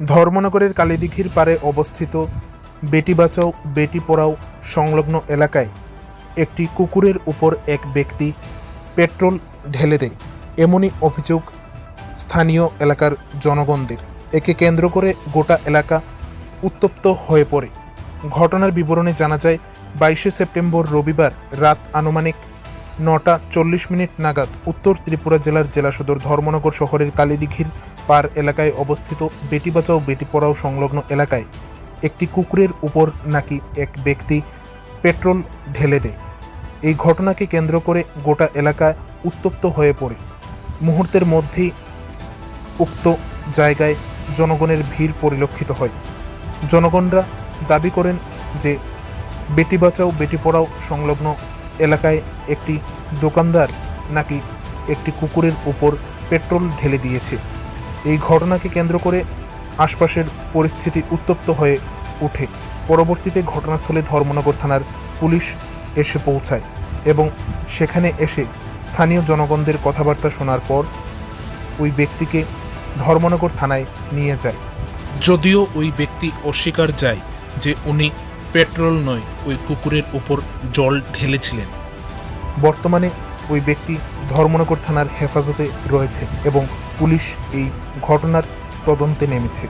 ধর্মনগরের কালীদিঘির পারে অবস্থিত বেটি বাঁচাও বেটি পড়াও সংলগ্ন এলাকায় একটি কুকুরের উপর এক ব্যক্তি পেট্রোল ঢেলে দেয়। এমনই অভিযোগ স্থানীয় এলাকার জনগণদের। একে কেন্দ্র করে গোটা এলাকা উত্তপ্ত হয়ে পড়ে। ঘটনার বিবরণে জানা যায়, বাইশে সেপ্টেম্বর রবিবার রাত আনুমানিক নটা চল্লিশ মিনিট নাগাদ উত্তর ত্রিপুরা জেলার জেলা সদর ধর্মনগর শহরের কালীদিঘির পার এলাকায় অবস্থিত বেটি বাঁচাও, বেটি পড়াও সংলগ্ন এলাকায় একটি কুকুরের উপর নাকি এক ব্যক্তি পেট্রোল ঢেলে দেয়। এই ঘটনাকে কেন্দ্র করে গোটা এলাকা উত্তপ্ত হয়ে পড়ে। মুহূর্তের মধ্যেই উক্ত জায়গায় জনগণের ভিড় পরিলক্ষিত হয়। জনগণরা দাবি করেন যে বেটি বাঁচাও, বেটি পড়াও সংলগ্ন এলাকায় একটি দোকানদার নাকি একটি কুকুরের উপর পেট্রোল ঢেলে দিয়েছে। এই ঘটনাকে কেন্দ্র করে আশপাশের পরিস্থিতি উত্তপ্ত হয়ে ওঠে। পরবর্তীতে ঘটনাস্থলে ধর্মনগর থানার পুলিশ এসে পৌঁছায় এবং সেখানে এসে স্থানীয় জনগণদের কথাবার্তা শোনার পর ওই ব্যক্তিকে ধর্মনগর থানায় নিয়ে যায়। যদিও ওই ব্যক্তি অস্বীকার যায় যে উনি পেট্রোল নয় ওই কুকুরের উপর জল ঢেলেছিলেন। বর্তমানে ওই ব্যক্তি ধর্মনগর থানার হেফাজতে রয়েছে এবং পুলিশ এই ঘটনার তদন্তে নেমেছে।